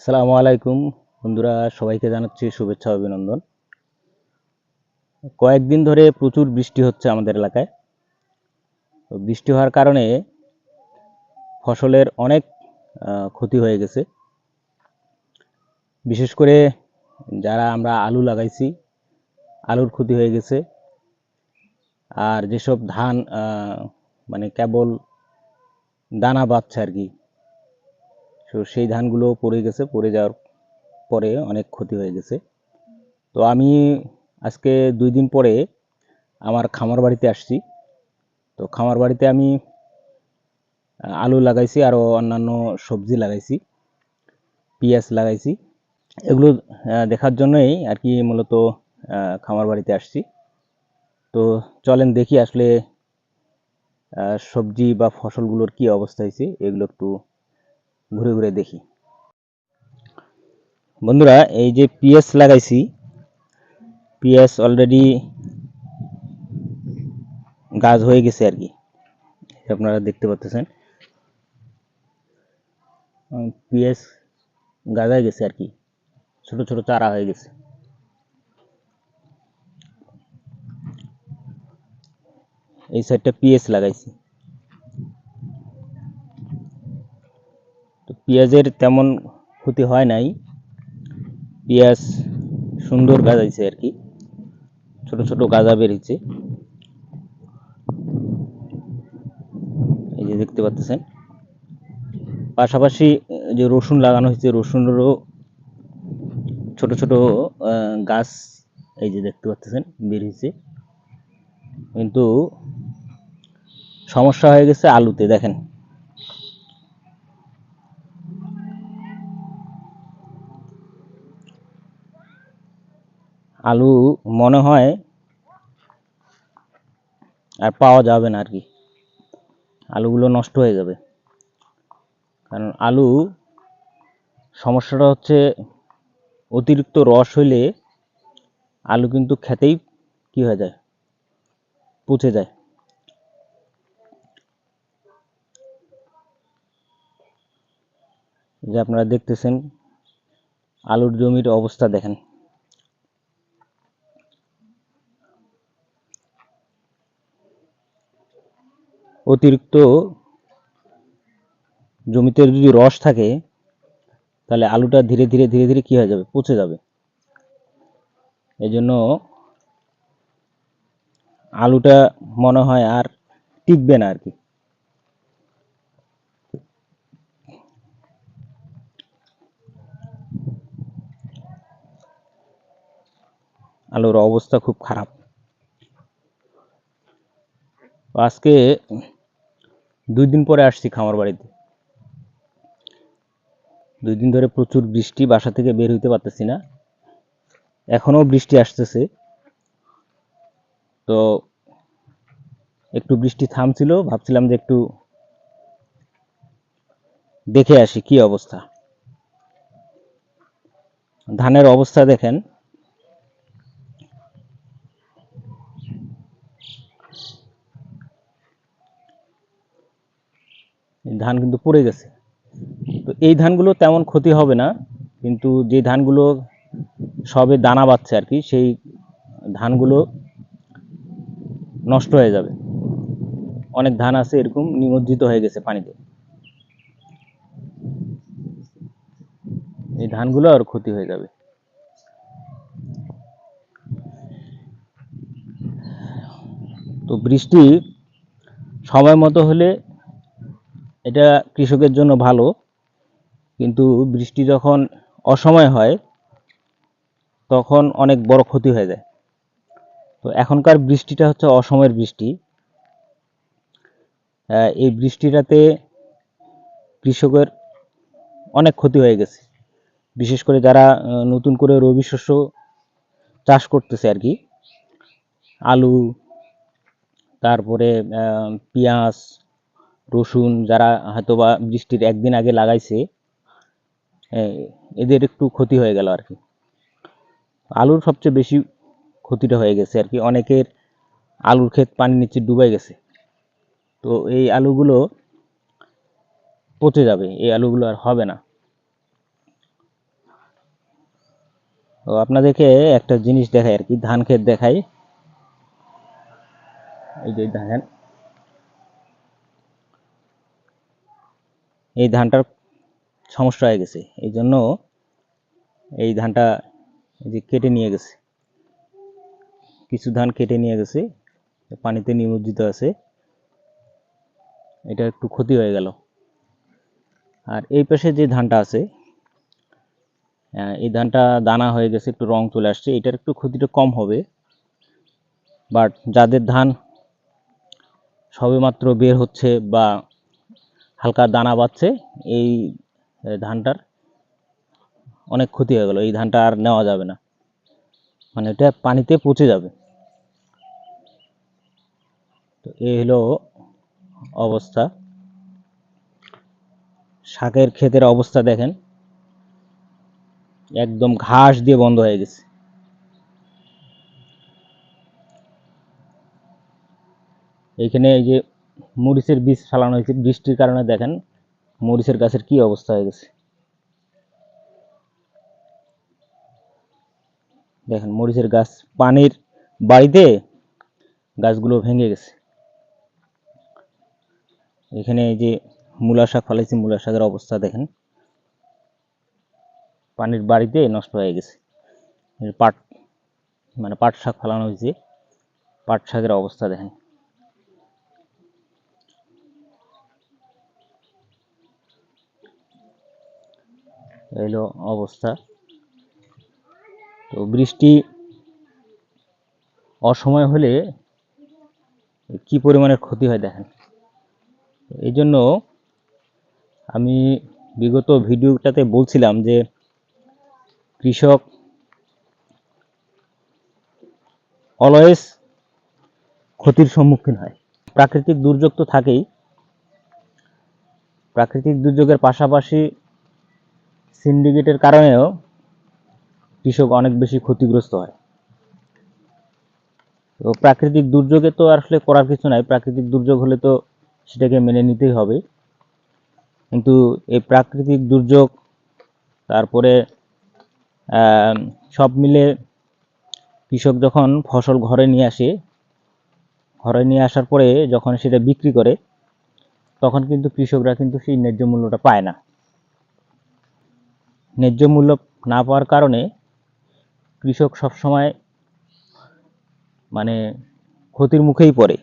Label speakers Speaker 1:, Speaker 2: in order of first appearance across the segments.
Speaker 1: আসসালামু আলাইকুম। বন্ধুরা, সবাইকে জানাচ্ছি শুভেচ্ছা অভিনন্দন। কয়েকদিন ধরে প্রচুর বৃষ্টি হচ্ছে আমাদের এলাকায়। বৃষ্টি হওয়ার কারণে ফসলের অনেক ক্ষতি হয়ে গেছে। বিশেষ করে যারা আমরা আলু লাগাইছি, আলুর ক্ষতি হয়ে গেছে। আর যেসব ধান মানে কেবল দানা বাঁধছে আর কি তো সেই ধানগুলো পড়ে গেছে, পড়ে যাওয়ার পরে অনেক ক্ষতি হয়ে গেছে। তো আমি আজকে দুই দিন পরে আমার খামার বাড়িতে আসছি। তো খামার বাড়িতে আমি আলু লাগাইছি আরও অন্যান্য সবজি লাগাইছি, পেঁয়াজ লাগাইছি। এগুলো দেখার জন্যই আর কি মূলত খামার বাড়িতে আসছি। তো চলেন দেখি আসলে সবজি বা ফসলগুলোর কি অবস্থা হয়েছে, এগুলো একটু ঘুরে ঘুরে দেখি। বন্ধুরা, এই যে পিএস লাগাইছি, পিএস অলরেডি গাছ হয়ে গেছে আর কি। আপনারা দেখতে পাচ্ছেন পিএস গাছ হয়ে গেছে আর কি। ছোট ছোট চারা হয়ে গেছে। এই সাইডটা পিএস লাগাইছি। পেঁয়াজের তেমন ক্ষতি হয় নাই। পেঁয়াজ সুন্দর গাজাইছে আর কি। ছোট ছোট গাজা বেরিয়েছে। এই যে দেখতে পাচ্ছেন। পাশাপাশি যে রসুন লাগানো হয়েছে, রসুনেরও ছোট ছোট গাছ এই যে দেখতে পাচ্ছেন, বেরিয়েছে। কিন্তু সমস্যা হয়ে গেছে আলুতে, দেখেন। আলু মনে হয় আর পাওয়া যাবে না আর কি। আলুগুলো নষ্ট হয়ে যাবে। কারণ আলু সমস্যাটা হচ্ছে অতিরিক্ত রস হইলে আলু কিন্তু খেতেই কি হয়ে যায়? পচে যায়। যে আপনারা দেখতেছেন, আলুর জমির অবস্থা দেখেন। অতিরিক্ত জমিতে যদি রস থাকে, তাহলে আলুটা ধীরে ধীরে ধীরে ধীরে কি হয়ে যাবে? পচে যাবে। এই জন্য আলুটা মনে হয় আর টিকবে না আর কি আলুর অবস্থা খুব খারাপ। আজকে দুই দিন পরে আসছি খামার বাড়িতে। দুই দিন ধরে প্রচুর বৃষ্টি, বাসা থেকে বের হইতে পারতেছি না। এখনও বৃষ্টি আসতেছে। তো একটু বৃষ্টি থামছিল, ভাবছিলাম যে একটু দেখে আসি কি অবস্থা। ধানের অবস্থা দেখেন। ধান কিন্তু পড়ে গেছে। তো এই ধানগুলো তেমন ক্ষতি হবে না, কিন্তু যে ধানগুলো সবে দানা বাচ্ছে আর কি, সেই ধানগুলো নষ্ট হয়ে যাবে। অনেক ধান আছে এরকম নিমজ্জিত হয়ে গেছে পানিতে। এই ধানগুলো আর ক্ষতি হয়ে যাবে। তো বৃষ্টি সময় মতো হলে এটা কৃষকের জন্য ভালো, কিন্তু বৃষ্টি যখন অসময় হয়, তখন অনেক বড় ক্ষতি হয়ে যায়। তো এখনকার বৃষ্টিটা হচ্ছে অসময়ের বৃষ্টি। এই বৃষ্টিটাতে কৃষকের অনেক ক্ষতি হয়ে গেছে। বিশেষ করে যারা নতুন করে রবি শস্য চাষ করতেছে আর কি, আলু, তারপরে পেঁয়াজ রসুন যারা হয়তো বা বৃষ্টির একদিন আগে লাগাইছে এদের একটু ক্ষতি হয়ে গেল আর কি। আলুর সবচেয়ে বেশি ক্ষতিটা হয়ে গেছে আর কি। অনেকের আলুর ক্ষেত পানির নিচে ডুবে গেছে। তো এই আলুগুলো পচে যাবে, এই আলুগুলো আর হবে না। তো আপনাদেরকে একটা জিনিস দেখাই আর কি, ধান ক্ষেত দেখাই। এই যে দেখেন। এই ধানটার সমস্যা হয়ে গেছে। এই জন্য এই ধানটা যে কেটে নিয়ে গেছে। কিছু ধান কেটে নিয়ে গেছে, পানিতে নিমজ্জিত আছে। এটা একটু ক্ষতি হয়ে গেল। আর এই পাশে যে ধানটা আছে এই ধানটা দানা হয়ে গেছে, একটু রং চলে আসছে। এটার একটু ক্ষতিটা কম হবে। বাট যাদের ধান সবেমাত্র বের হচ্ছে বা হালকা দানা বাচ্ছে এই ধানটার। অনেক ক্ষতি হয়ে গেল, এই ধানটা আর নেওয়া যাবে না। মানে এটা পানিতে পচে যাবে। তো এই হলো অবস্থা। শাকের ক্ষেতের অবস্থা দেখেন। একদম ঘাস দিয়ে বন্ধ হয়ে গেছে। এইখানে এই যে মরিচের বীজ ফেলানো হয়েছে। বৃষ্টির কারণে দেখেন মরিচের গাছের কি অবস্থা হয়ে গেছে। দেখেন মরিচের গাছ পানির বাড়িতে গাছগুলো ভেঙে গেছে। এখানে যে মূলা শাক ফলাইছি, মূলা শাকের অবস্থা দেখেন। পানির বাড়িতে নষ্ট হয়ে গেছে। পাট মানে পাট শাক ফলানো হয়েছে। পাট শাকের অবস্থা দেখেন। এই হলো অবস্থা। তো বৃষ্টি অসময় হলে কি পরিমাণের ক্ষতি হয় দেখেন। এই জন্য আমি বিগত ভিডিওটাতে বলছিলাম যে কৃষক অলওয়েজ ক্ষতির সম্মুখীন হয়। প্রাকৃতিক দুর্যোগ তো থাকেই। প্রাকৃতিক দুর্যোগের পাশাপাশি সিন্ডিকেটের কারণেও কৃষক অনেক বেশি ক্ষতিগ্রস্ত হয়। তো প্রাকৃতিক দুর্যোগে তো আসলে করার কিছু নাই, প্রাকৃতিক দুর্যোগ হলে তো সেটাকে মেনে নিতেই হবে। কিন্তু এই প্রাকৃতিক দুর্যোগ, তারপরে সব মিলে কৃষক যখন ফসল ঘরে নিয়ে আসে, ঘরে নিয়ে আসার পরে যখন সেটা বিক্রি করে, তখন কিন্তু কৃষকরা কিন্তু সেই ন্যায্য মূল্যটা পায় না। ন্যায্য মূল্য না পাওয়ার কারণে কৃষক সবসময় মানে ক্ষতির মুখেই পড়ে।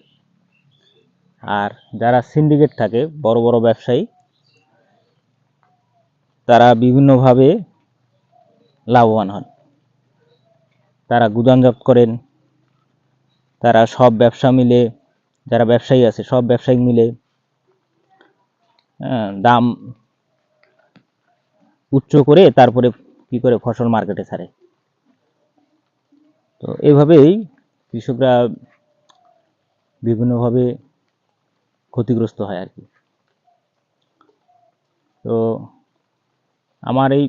Speaker 1: আর যারা সিন্ডিকেট থাকে, বড় বড় ব্যবসায়ী, তারা বিভিন্নভাবে লাভবান হন। তারা গুদামজাত করেন, তারা সব ব্যবসা মিলে, যারা ব্যবসায়ী আছে, সব ব্যবসায়ী মিলে দাম উচ্চ করে তারপরে কি করে ফসল মার্কেটে ছাড়ে। তো এইভাবেই কৃষকরা বিভিন্নভাবে ক্ষতিগ্রস্ত হয় আর কি। তো আমার এই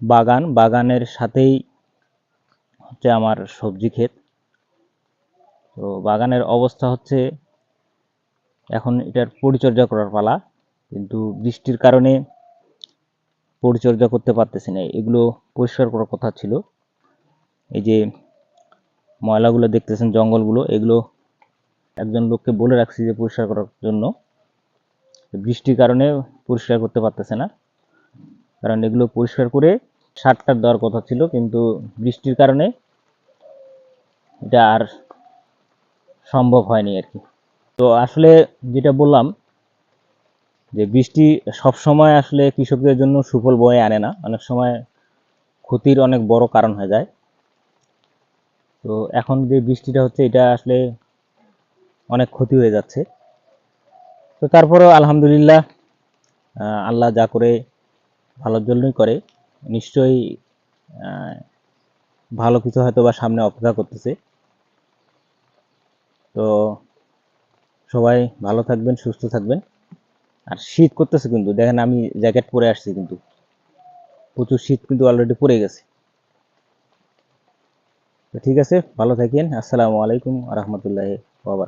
Speaker 1: বাগান, বাগানের সাথেই হচ্ছে আমার সবজি ক্ষেত। তো বাগানের অবস্থা হচ্ছে এখন এটার পরিচর্যা করার পালা, কিন্তু বৃষ্টির কারণে পরিচর্যা করতে পারতেছি না। এগুলো পরিষ্কার করার কথা ছিল। এই যে ময়লাগুলো দেখতেছেন, জঙ্গলগুলো, এগুলো একজন লোককে বলে রাখছি যে পরিষ্কার করার জন্য। বৃষ্টির কারণে পরিষ্কার করতে পারতেছে না। কারণ এগুলো পরিষ্কার করে সারটার দেওয়ার কথা ছিল, কিন্তু বৃষ্টির কারণে এটা আর সম্ভব হয়নি আর কি। তো আসলে যেটা বললাম যে বৃষ্টি সব সময় আসলে কৃষকদের জন্য সুফল বয়ে আনে না। অনেক সময় ক্ষতির অনেক বড় কারণ হয়ে যায়। তো এখন যে বৃষ্টিটা হচ্ছে, এটা আসলে অনেক ক্ষতি হয়ে যাচ্ছে। তো তারপরেও আলহামদুলিল্লাহ আল্লাহ যা করে ভালোর জন্যই করে। নিশ্চয়ই ভালো কিছু হয়তো বা সামনে অপেক্ষা করতেছে। তো সবাই ভালো থাকবেন, সুস্থ থাকবেন। আর শীত করতেছে কিন্তু, দেখেন আমি জ্যাকেট পরে আসছি কিন্তু। প্রচুর শীত কিন্তু অলরেডি পরে গেছে। ঠিক আছে, ভালো থাকেন, আসসালামু আলাইকুম রহমতুল্লাহ বাবা